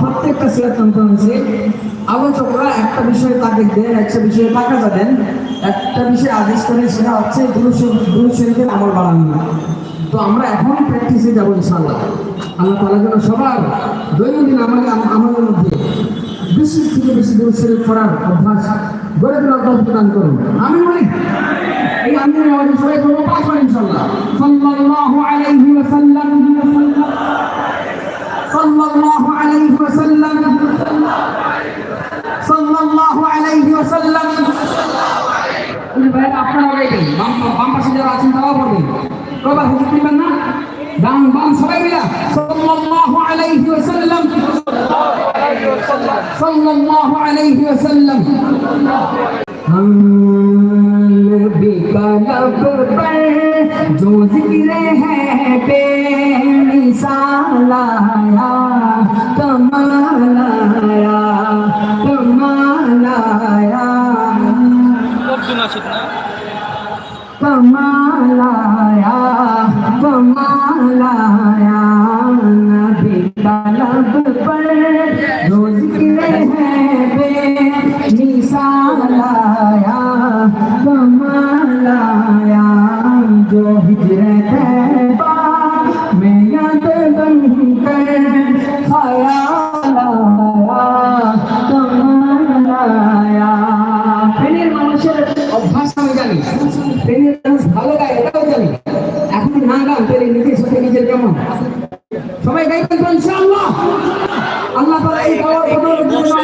প্রত্যেকটা তন্ত্র হয়েছে। আলোচকরা একটা বিষয়ে তাকে একটা বিষয়ে টাকা দেন, একটা বিষয়ে আদেশ করেন, সেটা হচ্ছে গুরু গুরু শরীফের আমল বাড়ানো। তো আমরা এখন প্র্যাকটিসে যাব ইনশাল্লাহ আল্লাহ তালা যেন সবার দৈনন্দিন আমাদের আমাদের মধ্যে। বেশি থেকে বেশি দূরে সেরে পড়ার অভ্যাস গড়ে তোলার তথ্য প্রদান করুন। আমি বলি, এই আন্দোলনে আমাদের সবাই করব পাঁচ বার ইনশাল্লাহ সাল্লাল্লাহু আলাইহি ওয়াসাল্লাম, সাল্লাল্লাহু আলাইহি ওয়াসাল্লাম, সাল্লাল্লাহু আলাইহি ওয়াসাল্লাম। আপনারা গাইবেন বাম বাম পাশে যারা আছেন তারাও পড়বেন। কবার হুজুর দিবেন না? ডান বাম সবাই মিলা, সাল্লাল্লাহু আলাইহি ওয়াসাল্লাম সাল্লাল্লাহু আলাইহি ওয়াসাল্লাম नबी का लब पर जो जिक्र है बेमिसाल आया कमाल आया कमाल आया कमाल आया कमाल आया नबी का लब पर जो जिक्र है बेमिसाल आया कमाल आया जो हिजरत तैबा में याद बनकर ख्याल आया कमाल आया প্রেমের মানুষের অভ্যাস আমি জানি প্রেমের মানুষ ভালো গায় এটাও জানি এখন না গান পেলে নিজের সাথে নিজের কেমন সবাই গাইবেন তো ইনশাআল্লাহ আল্লাহ তাআলা এই গাওয়ার বদলে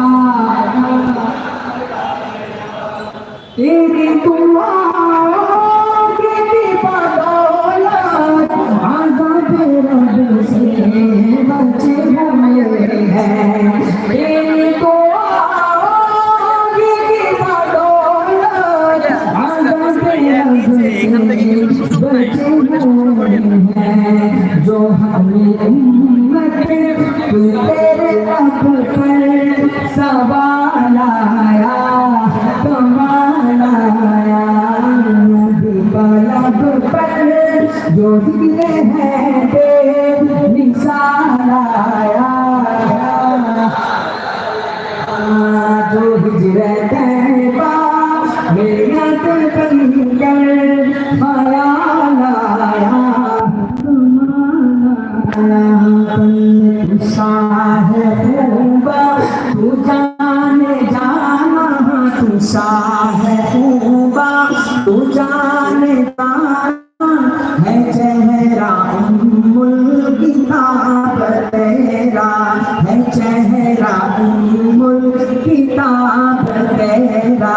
हैं जो हमें उम्मत तू तेरे रब पर सवाल आया कमाल आया नबी का लब पर जो दिले हैं बेमिसाल आया जो हिजरत तैबा किताब तेरा है चेहरा उम्मुल किताब तेरा